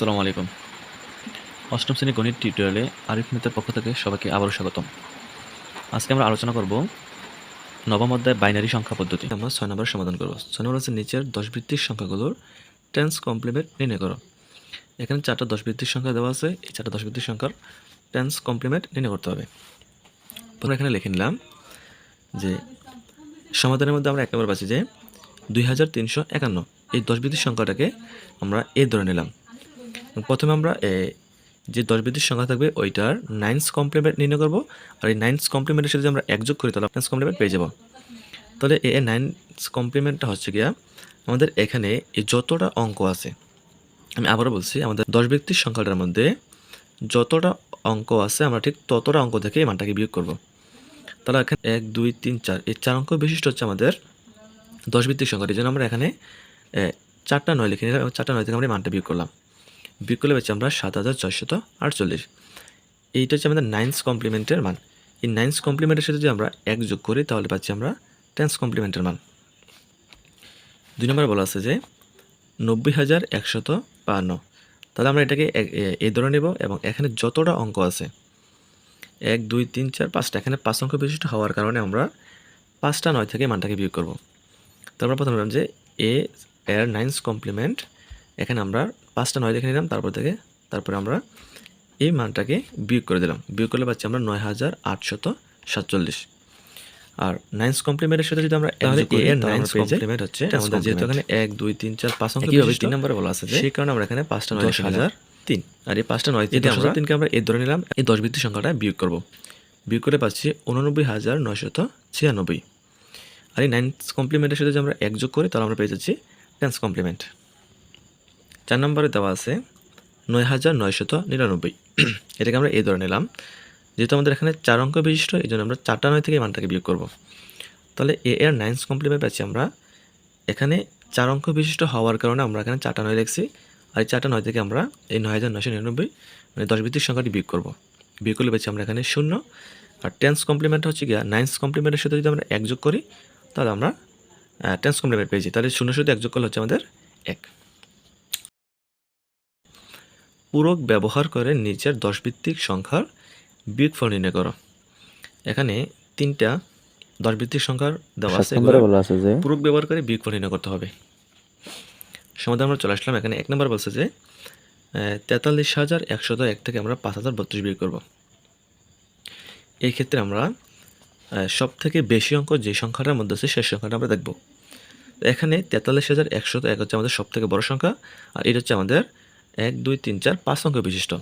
আসসালামু আলাইকুম। অষ্টম শ্রেণি গণিত টিউটোরিয়ালে আরিফ মিতের পক্ষ থেকে সবাইকে আবারও স্বাগতম। আজকে আমরা আলোচনা করব নবম অধ্যায় বাইনারি সংখ্যা পদ্ধতি। আমরা ছয় নম্বর সমাধান করব। ছয় নম্বর হচ্ছে নিচের দশ ভিত্তিক সংখ্যাগুলোর টেন্স কমপ্লিমেন্ট নির্ণয় করো। এখানে চারটা দশ ভিত্তিক সংখ্যা দেওয়া আছে, এই চারটা দশ ভিত্তিক সংখ্যার টেন্স কমপ্লিমেন্ট নির্ণয় করতে হবে। আমরা এখানে লিখে নিলাম যে সমাধানের মধ্যে আমরা এক নম্বর পাচ্ছি যে দুই হাজার তিনশো একান্ন। এই দশ ভিত্তিক সংখ্যাটাকে আমরা এ ধরে নিলাম। প্রথমে আমরা যে দশ ভিত্তিক সংখ্যা থাকবে, ওইটার নাইন্স কমপ্লিমেন্ট নির্ণয় করব, আর এই নাইন্স কমপ্লিমেন্টের সাথে যদি আমরা একযোগ করি, তাহলে নাইন্স কমপ্লিমেন্ট পেয়ে যাব। তাহলে এ নাইন্স কমপ্লিমেন্টটা হচ্ছে গিয়া, আমাদের এখানে এই যতটা অঙ্ক আছে, আমি আবারও বলছি, আমাদের দশ ব্যক্তির সংখ্যাটার মধ্যে যতটা অঙ্ক আছে, আমরা ঠিক ততটা অঙ্ক থেকে এই মানটাকে বিয়োগ করব। তাহলে এখানে এক, দুই, তিন, চার, এই চার অঙ্ক বিশিষ্ট হচ্ছে আমাদের দশ ভিত্তিক সংখ্যা এই জন্য আমরা এখানে চারটা নয় লিখে নিলাম চারটা নয় থেকে আমরা এই মানটা বিয়োগ করলাম। বিয়োগ করলে পাচ্ছি আমরা সাত হাজার ছয়শত আটচল্লিশ। এইটা হচ্ছে আমাদের নাইন্স কমপ্লিমেন্টের মান। এই নাইন্স কমপ্লিমেন্টের সাথে যদি আমরা এক যোগ করি, তাহলে পাচ্ছি আমরা টেন্স কমপ্লিমেন্টের মান। দুই নম্বর বলা আছে যে নব্বই হাজার একশত বাহান্ন। তাহলে আমরা এটাকে এই ধরে নেব এবং এখানে যতটা অঙ্ক আছে, এক, দুই, তিন, চার, পাঁচটা, এখানে পাঁচ অঙ্ক বিশিষ্ট হওয়ার কারণে আমরা পাঁচটা, নয় থেকে মানটাকে বিয়োগ করব। তো আমরা প্রথমে বললাম যে এ, এর নাইন্স কমপ্লিমেন্ট এখানে আমরা পাঁচটা নয় দেখে নিলাম তারপর থেকে তারপরে আমরা এই মানটাকে বিয়োগ করে দিলাম। বিয়োগ করলে পাচ্ছি আমরা নয় হাজার আটশত সাতচল্লিশ। আর নাইন্স কমপ্লিমেন্টের সাথে যদি আমরা তাহলে এ এর নাইন্স কমপ্লিমেন্ট হচ্ছে আমাদের যেহেতু এখানে এক দুই তিন চার পাঁচ অঙ্ক তিন নম্বরে বলা আছে সেই কারণে আমরা এখানে পাঁচটা নয় হাজার তিন। আর এই পাঁচটা নয় আমরা হাজার তিনকে আমরা এই ধরে নিলাম এই দশ ভিত্তিক সংখ্যাটা বিয়োগ করব। বিয়োগ করে পাচ্ছি উননব্বই হাজার নয়শত ছিয়ানব্বই। আর এই নাইন্স কমপ্লিমেন্টের সাথে যদি আমরা এক যোগ করি তাহলে আমরা পেয়ে যাচ্ছি টেন্স কমপ্লিমেন্ট চার নম্বরে দেওয়া আছে নয় হাজার নয়শত নিরানব্বই। এটাকে আমরা এই ধরে নিলাম। যেহেতু আমাদের এখানে চার অঙ্ক বিশিষ্ট, এই জন্য আমরা চারটা নয় থেকে মানটাকে বিয়োগ করব। তাহলে এ এর নাইন্স কমপ্লিমেন্ট পাচ্ছি আমরা। এখানে চার অঙ্ক বিশিষ্ট হওয়ার কারণে আমরা এখানে চারটা নয় লিখছি। আর এই চারটা নয় থেকে আমরা এই নয় হাজার নয়শো নিরানব্বই মানে দশ ভিত্তিক সংখ্যাটি বিয়োগ করব। বিয়োগ করলে পাচ্ছি আমরা এখানে শূন্য। আর টেন্স কমপ্লিমেন্ট হচ্ছে গিয়া নাইন্স কমপ্লিমেন্টের সাথে যদি আমরা এক যোগ করি, তাহলে আমরা টেন্স কমপ্লিমেন্ট পেয়েছি। তাহলে শূন্য সাথে এক যোগ করলে হচ্ছে আমাদের এক। পূরক ব্যবহার করে নিচের দশ ভিত্তিক সংখ্যার বিয়োগফল নির্ণয় করো। এখানে তিনটা দশ ভিত্তিক সংখ্যার দেওয়া আছে পূরক ব্যবহার করে বিয়োগফল নির্ণয় করতে হবে। সমাধান আমরা চলে আসলাম এখানে এক নম্বর বলছে যে তেতাল্লিশ হাজার একশত এক থেকে আমরা পাঁচ হাজার বত্রিশ বিয়োগ করব। এই ক্ষেত্রে আমরা সব থেকে বেশি অঙ্ক যে সংখ্যাটার মধ্যে আছে সেই সংখ্যাটা আমরা দেখব। এখানে তেতাল্লিশ হাজার একশত এক হচ্ছে আমাদের সব থেকে বড় সংখ্যা আর এটা হচ্ছে আমাদের এক, দুই, তিন, চার, পাঁচ অঙ্ক বিশিষ্ট।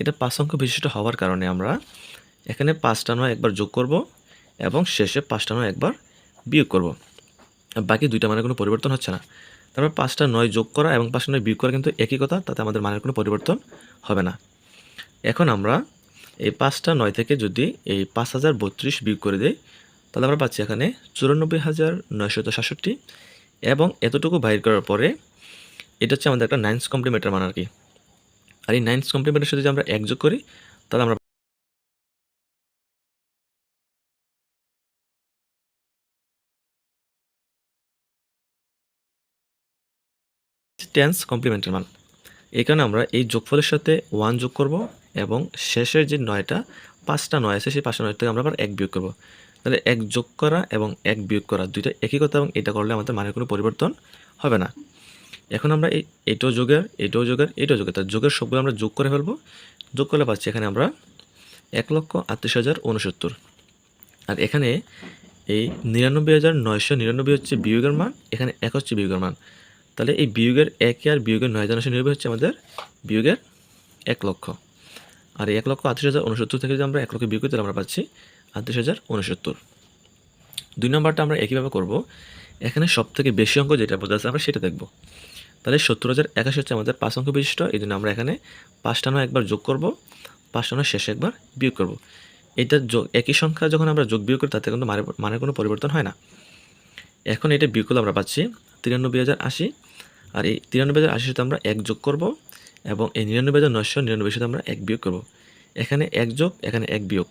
এটা পাঁচ অঙ্ক বিশিষ্ট হওয়ার কারণে আমরা এখানে পাঁচটা নয় একবার যোগ করব এবং শেষে পাঁচটা নয় একবার বিয়োগ করব। বাকি দুইটা মানের কোনো পরিবর্তন হচ্ছে না। তারপর পাঁচটা নয় যোগ করা এবং পাঁচটা নয় বিয়োগ করা কিন্তু একই কথা, তাতে আমাদের মানের কোনো পরিবর্তন হবে না। এখন আমরা এই পাঁচটা নয় থেকে যদি এই পাঁচ হাজার বত্রিশ বিয়োগ করে দেই, তাহলে আমরা পাচ্ছি এখানে চুরানব্বই হাজার নয়শত সাতষট্টি এবং এতটুকু বাইর করার পরে এটা হচ্ছে আমাদের একটা নাইন্স কমপ্লিমেন্টের মান আর কি। আর এই নাইন্স কমপ্লিমেন্টের সাথে যদি আমরা এক যোগ করি, তাহলে আমরা টেন্স কমপ্লিমেন্টের মান। এই কারণে আমরা এই যোগফলের সাথে ওয়ান যোগ করব এবং শেষের যে নয়টা, পাঁচটা নয় আছে, সেই পাঁচটা নয় থেকে আমরা আবার এক বিয়োগ করব। তাহলে এক যোগ করা এবং এক বিয়োগ করা দুইটা একই কথা এবং এটা করলে আমাদের মানের কোনো পরিবর্তন হবে না। এখন আমরা এই এটাও যোগের এটাও যোগের এটাও যোগের, তার যোগের সবগুলো আমরা যোগ করে ফেলব। যোগ করলে পাচ্ছি এখানে আমরা এক লক্ষ আটত্রিশ হাজার উনসত্তর আর এখানে এই নিরানব্বই হাজার নয়শো নিরানব্বই হচ্ছে বিয়োগের মান, এখানে এক হচ্ছে বিয়োগের মান। তাহলে এই বিয়োগের এক আর বিয়োগের নয় হাজার নশো নিরানব্বই হচ্ছে আমাদের বিয়োগের এক লক্ষ। আর এক লক্ষ আটত্রিশ হাজার উনসত্তর থেকে যদি আমরা এক লক্ষ বিয়োগ করি, তাহলে আমরা পাচ্ছি আটত্রিশ হাজার উনসত্তর দুই নম্বরটা আমরা একইভাবে করব। এখানে সব থেকে বেশি অঙ্ক যেটা বোঝা যাচ্ছে, আমরা সেটা দেখব। তাহলে সত্তর হাজার একাশি হচ্ছে আমাদের পাঁচ অঙ্ক বিশিষ্ট। এই জন্য আমরা এখানে পাঁচটা নয় একবার যোগ করব, পাঁচটা নয় শেষে একবার বিয়োগ করব। এটা যোগ একই সংখ্যা যখন আমরা যোগ বিয়োগ করি, তাতে কিন্তু মানের কোনো পরিবর্তন হয় না। এখন এটা বিয়োগ করলে আমরা পাচ্ছি তিরানব্বই হাজার আশি। আর এই তিরানব্বই হাজার আশির সাথে আমরা এক যোগ করব এবং এই নিরানব্বই হাজার নয়শো নিরানব্বই সাথে আমরা এক বিয়োগ করব। এখানে এক যোগ, এখানে এক বিয়োগ।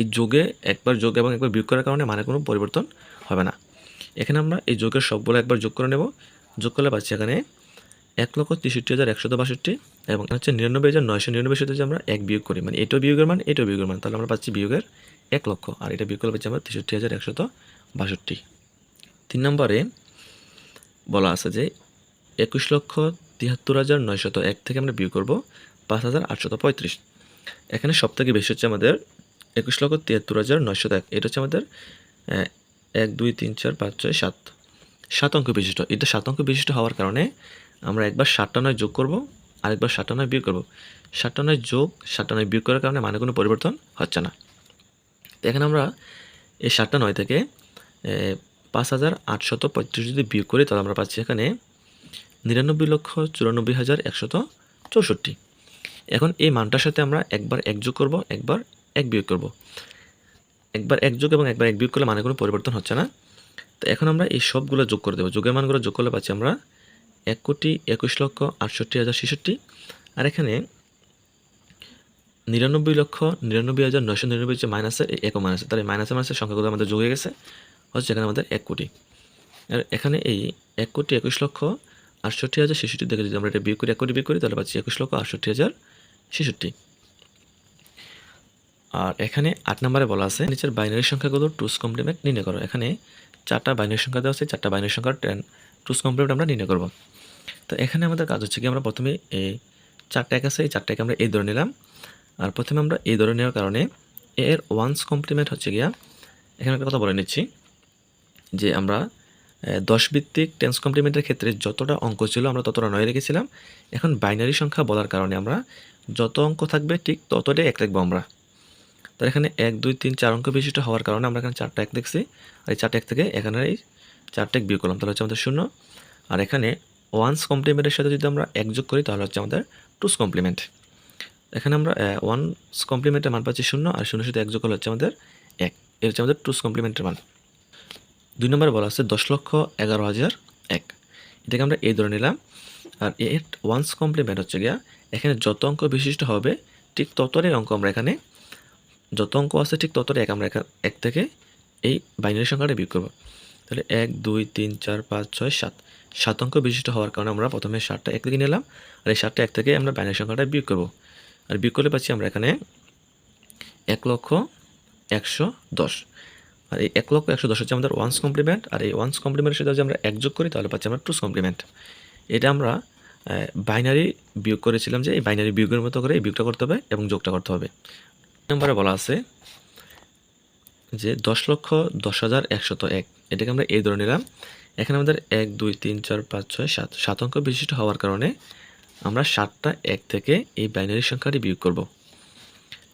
এই যোগে একবার যোগ এবং একবার বিয়োগ করার কারণে মানে কোনো পরিবর্তন হবে না। এখানে আমরা এই যোগের সবগুলো একবার যোগ করে নেব। যোগ করলে পাচ্ছি এখানে এক লক্ষ তেষট্টি হাজার একশত বাষট্টি এবং হচ্ছে নিরানব্বই হাজার নয়শো নিরানব্বই সাথে আমরা এক বিয়োগ করি। মানে এটাও বিয়োগের মান, এটাও বিয়োগের মান। তাহলে আমরা পাচ্ছি বিয়োগের এক লক্ষ। আর এটা বিয়োগ করলে পাচ্ছি আমরা তেষট্টি হাজার একশত বাষট্টি। তিন নম্বরে বলা আছে যে একুশ লক্ষ তিয়াত্তর হাজার নয়শত এক থেকে আমরা বিয়োগ করব পাঁচ হাজার আটশত পঁয়ত্রিশ। এখানে সব থেকে বেশি হচ্ছে আমাদের একুশ লক্ষ তিয়াত্তর হাজার নয়শত এক। এটা হচ্ছে আমাদের এক, দুই, তিন, চার, পাঁচ, ছয়, সাত। সাত অঙ্ক বিশিষ্ট। এটা সাত অঙ্ক বিশিষ্ট হওয়ার কারণে আমরা একবার সাতটা নয় যোগ করব, আরেকবার সাতটা নয় বিয়োগ করব। সাতটা নয় যোগ, সাতটা নয় বিয়োগ করার কারণে মানে কোনো পরিবর্তন হচ্ছে না। এখানে আমরা এই সাতটা নয় থেকে পাঁচ হাজার আটশত পঁয়ত্রিশ যদি বিয়োগ করি, তাহলে আমরা পাচ্ছি এখানে নিরানব্বই লক্ষ চুরানব্বই হাজার একশত চৌষট্টি। এখন এই মানটার সাথে আমরা একবার এক যোগ করব, একবার এক বিয়োগ করব। একবার এক যোগ এবং একবার এক বিয়োগ করলে মানে কোনো পরিবর্তন হচ্ছে না। তো এখন আমরা এই সবগুলো যোগ করে দেবো। যোগের মানগুলো যোগ করলে পাচ্ছি আমরা এক কোটি একুশ লক্ষ আটষট্টি হাজার ছেষট্টি। আর এখানে নিরানব্বই লক্ষ নিরানব্বই হাজার নয়শো নিরানব্বই হচ্ছে মাইনাসের এই একও মাইনাসের তাহলে মাইনাসে মাইনাসের সংখ্যাগুলো আমাদের যোগ হয়ে গেছে। হচ্ছে এখানে আমাদের এক কোটি। আর এখানে এই এক কোটি একুশ লক্ষ আটষট্টি হাজার ছেষট্টি থেকে যদি আমরা এটা বিয়োগ করি, এক কোটি বিয়োগ করি, তাহলে পাচ্ছি একুশ লক্ষ আটষট্টি হাজার ছেষট্টি। আর এখানে আট নম্বরে বলা আছে, নিচের বাইনারি সংখ্যাগুলো টুস কমপ্লিমেন্ট নির্ণয় করো। এখানে চারটা বাইনারি সংখ্যা দেওয়া আছে, চারটা বাইনারি সংখ্যার টেন টুস কমপ্লিমেন্ট আমরা নির্ণয় করব। তো এখানে আমাদের কাজ হচ্ছে কি, আমরা প্রথমে এই চারটা এক আছে, এই চারটাকে আমরা এই ধরে নিলাম। আর প্রথমে আমরা এই ধরে নেওয়ার কারণে এর ওয়ান্স কমপ্লিমেন্ট হচ্ছে গিয়া, এখানে একটা কথা বলে নিচ্ছি, যে আমরা দশ ভিত্তিক টেন্স কমপ্লিমেন্টের ক্ষেত্রে যতটা অঙ্ক ছিল আমরা ততটা নয় রেখেছিলাম। এখন বাইনারি সংখ্যা বলার কারণে আমরা যত অঙ্ক থাকবে ঠিক ততটাই এক রাখব আমরা। তো এখানে এক, দুই, তিন, চার অঙ্ক বিশিষ্ট হওয়ার কারণে আমরা এখানে চারটা এক দেখছি। আর এই চারটা এক থেকে এখানে এই চারটা এক বিয়োগ করলাম, তাহলে হচ্ছে আমাদের শূন্য। আর এখানে ওয়ান্স কমপ্লিমেন্টের সাথে যদি আমরা এক যোগ করি, তাহলে হচ্ছে আমাদের টুস কমপ্লিমেন্ট এখানে আমরা ওয়ান্স কমপ্লিমেন্টের মান পাচ্ছি শূন্য, আর শূন্য সাথে এক যোগ করলে হচ্ছে আমাদের এক। এর হচ্ছে আমাদের টুস কমপ্লিমেন্টের মান। দুই নম্বরে বলা আছে দশ লক্ষ এগারো হাজার এক। এটাকে আমরা এই ধরে নিলাম। আর এর ওয়ান্স কমপ্লিমেন্ট হচ্ছে গিয়া, এখানে যত অঙ্ক বিশিষ্ট হবে, ঠিক ততটাই অঙ্ক আমরা এখানে যত অঙ্ক আছে ঠিক ততটাই এক, আমরা এক থেকে এই বাইনারি সংখ্যাটা বিয়োগ করব। তাহলে এক, দুই, তিন, চার, পাঁচ, ছয়, সাত। সাত অঙ্ক বিশিষ্ট হওয়ার কারণে আমরা প্রথমে সাতটা এক থেকে নিলাম, আর এই সাতটা এক থেকে আমরা বাইনারি সংখ্যাটা বিয়োগ করব। আর বিয়োগ করলে পাচ্ছি আমরা এখানে এক লক্ষ একশো দশ। আর এই এক লক্ষ একশো দশ হচ্ছে আমাদের ওয়ান্স কমপ্লিমেন্ট আর এই ওয়ান্স কমপ্লিমেন্টের সাথে যদি আমরা এক যোগ করি, তাহলে পাচ্ছি আমরা টুস কমপ্লিমেন্ট এটা আমরা বাইনারি বিয়োগ করেছিলাম যে এই বাইনারি বিয়োগের মতো করে এই বিয়োগটা করতে হবে এবং যোগটা করতে হবে। নম্বরে বলা আছে যে দশ লক্ষ দশ হাজার একশত এক। এটাকে আমরা এই ধরে নিলাম। এখানে আমাদের এক, দুই, তিন, চার, পাঁচ, ছয়, সাত সাত অঙ্ক বিশিষ্ট হওয়ার কারণে আমরা সাতটা এক থেকে এই বাইনারি সংখ্যাটি বিয়োগ করব।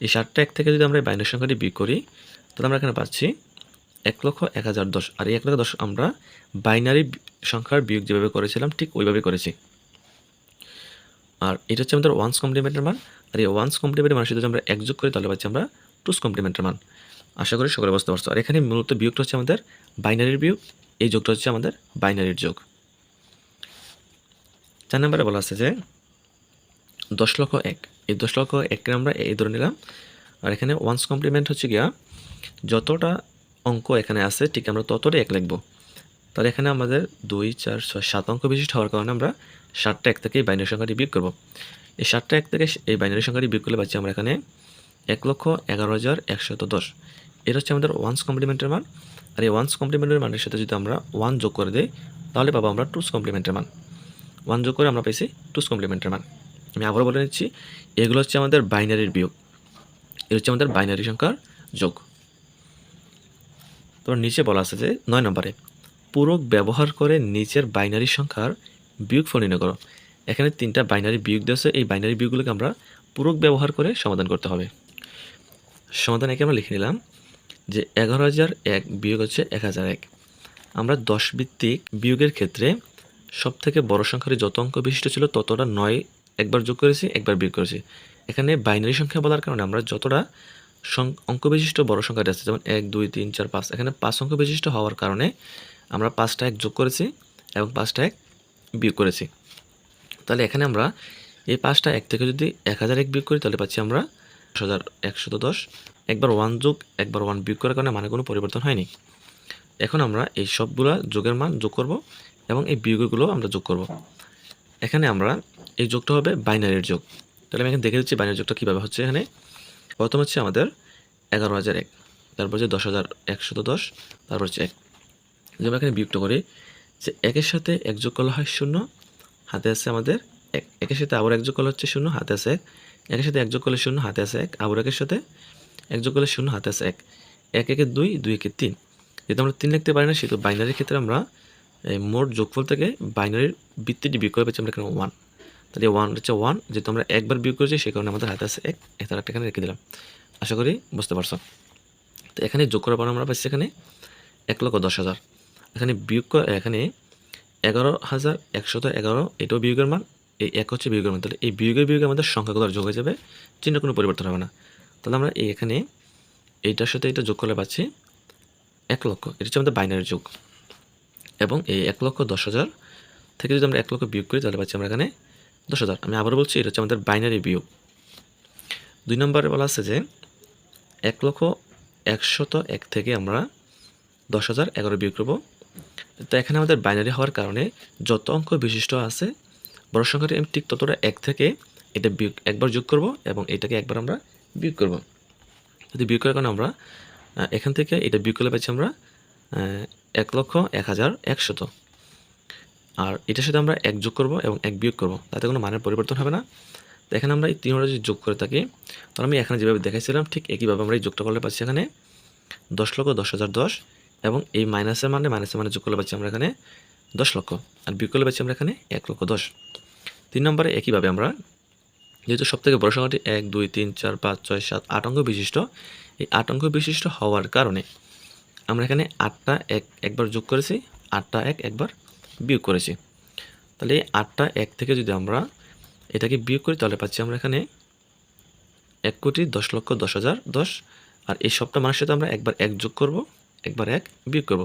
এই সাতটা এক থেকে যদি আমরা এই বাইনারি সংখ্যাটি বিয়োগ করি, তাহলে আমরা এখানে পাচ্ছি এক লক্ষ এক হাজার দশ। আর এই এক লক্ষ দশ আমরা বাইনারি সংখ্যার বিয়োগ যেভাবে করেছিলাম, ঠিক ওইভাবে করেছি। আর এটা হচ্ছে আমাদের ওয়ান্স কমপ্লিমেন্টের মান। আর এই ওয়ান্স কমপ্লিমেন্টের মান যদি আমরা এক যোগ করি তাহলে পাচ্ছি আমরা টুস কমপ্লিমেন্টের মান। আশা করি সকলে বুঝতে পারছ। আর এখানে মূলত বিয়োগটা হচ্ছে আমাদের বাইনারির বিয়োগ, এই যোগটা হচ্ছে আমাদের বাইনারির যোগ। চার নম্বরে বলা আছে যে দশ লক্ষ এক। এই দশ লক্ষ এককে আমরা এই ধরে নিলাম। আর এখানে ওয়ান্স কমপ্লিমেন্ট হচ্ছে গিয়া যতটা অঙ্ক এখানে আছে, ঠিক আমরা ততটাই এক লিখব। তাহলে এখানে আমাদের দুই, চার, ছয়, সাত অঙ্ক বিশিষ্ট হওয়ার কারণে আমরা সাতটা এক থেকে এই বাইনারি সংখ্যাটি বিয়োগ করব। এই সাতটা এক থেকে এই বাইনারি সংখ্যাটি বিয়োগ করলে পাচ্ছি আমরা এখানে এক লক্ষ এগারো হাজার একশত দশ। এটা হচ্ছে আমাদের ওয়ান্স কমপ্লিমেন্টের মান। আর এই ওয়ান্স কমপ্লিমেন্টের মানের সাথে যদি আমরা ওয়ান যোগ করে দিই, তাহলে পাবো আমরা টুস কমপ্লিমেন্টের মান। ওয়ান যোগ করে আমরা পেয়েছি টুস কমপ্লিমেন্টের মান। আমি আবারও বলে নিচ্ছি, এগুলো হচ্ছে আমাদের বাইনারির বিয়োগ। এর হচ্ছে আমাদের বাইনারি সংখ্যার যোগ। তো নিচে বলা আছে যে নয় নম্বরে, পূরক ব্যবহার করে নিচের বাইনারি সংখ্যার বিয়োগফল নির্ণয় করো। এখানে তিনটা বাইনারি বিয়োগ দেওয়া এই বাইনারি বিয়োগগুলোকে আমরা পূরক ব্যবহার করে সমাধান করতে হবে। সমাধান একে আমরা লিখে নিলাম যে এগারো হাজার এক বিয়োগ হচ্ছে এক হাজার এক। আমরা দশ ভিত্তিক বিয়োগের ক্ষেত্রে সব থেকে বড় সংখ্যার যত অঙ্ক বিশিষ্ট ছিল, ততটা নয় একবার যোগ করেছি, একবার বিয়োগ করেছি। এখানে বাইনারি সংখ্যা বলার কারণে আমরা যতটা অঙ্ক বিশিষ্ট বড় সংখ্যাটি আছে, যেমন এক, দুই, তিন, চার, পাঁচ, এখানে পাঁচ অঙ্ক বিশিষ্ট হওয়ার কারণে আমরা পাঁচটা এক যোগ করেছি এবং পাঁচটা এক বিয়োগ করেছি। তাহলে এখানে আমরা এই পাঁচটা এক থেকে যদি এক হাজার এক বিয়োগ করি, তাহলে পাচ্ছি আমরা দশ হাজার একশত দশ। একবার ওয়ান যোগ, একবার ওয়ান বিয়োগ করার কারণে মানে কোনো পরিবর্তন হয়নি। এখন আমরা এই সবগুলা যোগের মান যোগ করব এবং এই বিয়োগগুলো আমরা যোগ করব। এখানে আমরা এই যোগটা হবে বাইনারির যোগ। তাহলে আমি এখানে দেখে দিচ্ছি বাইনারি যোগটা কীভাবে হচ্ছে এখানে। প্রথম হচ্ছে আমাদের এগারো হাজার এক, তারপর হচ্ছে দশ হাজার একশত দশ, তারপর হচ্ছে এক। যেমন এখানে বিয়োগটা করি, যে একের সাথে এক যোগ করলে হয় শূন্য হাতে আছে আমাদের এক, একের সাথে আবার এক যোগ করলে হচ্ছে শূন্য, হাতে আছে এক। একের সাথে এক যোগ করলে শূন্য, হাতে আছে এক। আবার একের সাথে এক যোগ করলে শূন্য, হাতে আছে এক। এক, একে দুই দুই, একে তিন। যেহেতু আমরা তিন লিখতে পারি না, সেহেতু বাইনারির ক্ষেত্রে আমরা মোট যোগফল থেকে বাইনারির বৃত্তিটি বিয়োগ করে পেয়েছি আমরা এখানে ওয়ান তাহলে ওয়ান হচ্ছে ওয়ান যেহেতু আমরা একবার বিয়োগ করেছি, সেই কারণে আমাদের হাতে আছে এক। এক তার একটা এখানে রেখে দিলাম। আশা করি বুঝতে পারছ। তো এখানে যোগ করার পর আমরা পাচ্ছি এখানে এক লক্ষ দশ হাজার। এখানে বিয়োগ এখানে এগারো হাজার একশত এগারো এটাও বিয়োগের মান, এই এক হচ্ছে বিয়োগের মান। তাহলে এই বিয়োগের বিয়োগে আমাদের সংখ্যাগুলো যোগ হয়ে যাবে, চিহ্ন কোনো পরিবর্তন হবে না। তাহলে আমরা এখানে এইটার সাথে এটা যোগ করলে পাচ্ছি এক লক্ষ। এটা হচ্ছে আমাদের বাইনারি যোগ। এবং এই এক লক্ষ দশ হাজার থেকে যদি আমরা এক লক্ষ বিয়োগ করি, তাহলে পাচ্ছি আমরা এখানে দশ হাজার। আমি আবারও বলছি, এটা হচ্ছে আমাদের বাইনারি বিয়োগ। দুই নম্বরে বলা আছে যে এক লক্ষ একশত এক থেকে আমরা দশ হাজার এগারো বিয়োগ করব। তো এখানে আমাদের বাইনারি হওয়ার কারণে যত অঙ্ক বিশিষ্ট আছে, বড় সংখ্যাটি আমি ঠিক ততটা এক থেকে এটা বিয়োগ, একবার যোগ করব এবং এটাকে একবার আমরা বিয়োগ করব। যদি বিয়োগ করার কারণে আমরা এখান থেকে এটা বিয়োগ করলে পাচ্ছি আমরা এক লক্ষ এক হাজার একশত। আর এটার সাথে আমরা এক যোগ করব এবং এক বিয়োগ করব, তাতে কোনো মানের পরিবর্তন হবে না। তো এখানে আমরা এই তিনটা যদি যোগ করে থাকি, তাহলে আমি এখানে যেভাবে দেখাইছিলাম, ঠিক একইভাবে আমরা এই যোগটা করলে পাচ্ছি এখানে দশ লক্ষ দশ হাজার দশ এবং এই মাইনাসের মানে মাইনাসের মানে যোগ করলে পাচ্ছি আমরা এখানে দশ লক্ষ। আর বিয়োগ করলে পাচ্ছি আমরা এখানে এক লক্ষ দশ। তিন নম্বরে একইভাবে আমরা, যেহেতু সব থেকে বড় সংখ্যাটি এক, দুই, তিন, চার, পাঁচ, ছয়, সাত, আট অঙ্ক বিশিষ্ট, এই আট অঙ্ক বিশিষ্ট হওয়ার কারণে আমরা এখানে আটটা এক একবার যোগ করেছি, আটটা এক একবার বিয়োগ করেছি। তাহলে এই আটটা এক থেকে যদি আমরা এটাকে বিয়োগ করি, তাহলে পাচ্ছি আমরা এখানে এক কোটি দশ লক্ষ দশ হাজার দশ। আর এই সবটা মানুষের সাথে আমরা একবার এক যোগ করব একবার এক বিয়োগ করব।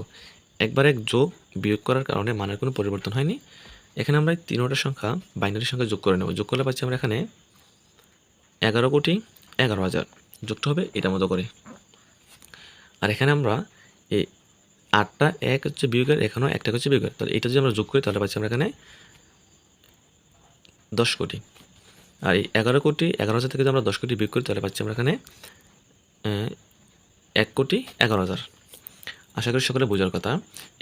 একবার এক যোগ বিয়োগ করার কারণে মানের কোনো পরিবর্তন হয়নি। এখানে আমরা তিনোটা সংখ্যা বাইনারি সংখ্যা যোগ করে নেব। যোগ করলে পাচ্ছি আমরা এখানে এগারো কোটি এগারো হাজার। যোগটা হবে এটার মতো করে। আর এখানে আমরা এই আটটা এক হচ্ছে বিয়োগের, এখানেও একটা হচ্ছে বিয়োগের। তাহলে এটা যদি আমরা যোগ করি, তাহলে পাচ্ছি আমরা এখানে দশ কোটি। আর এই এগারো কোটি, এগারো হাজার থেকে যদি আমরা দশ কোটি বিয়োগ করি, তাহলে পাচ্ছি আমরা এখানে এক কোটি এগারো হাজার। আশা করি সকলে বোঝার কথা।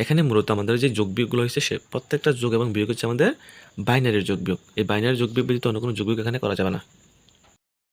এখানে মূলত আমাদের যে যোগ বিয়োগগুলো হয়েছে, সে প্রত্যেকটা যোগ এবং বিয়োগ হচ্ছে আমাদের বাইনারির যোগ বিয়োগ এই বাইনারির যোগ বিয়োগ ব্যতীত অন্য কোনো যোগ বিয়োগ এখানে করা যাবে না।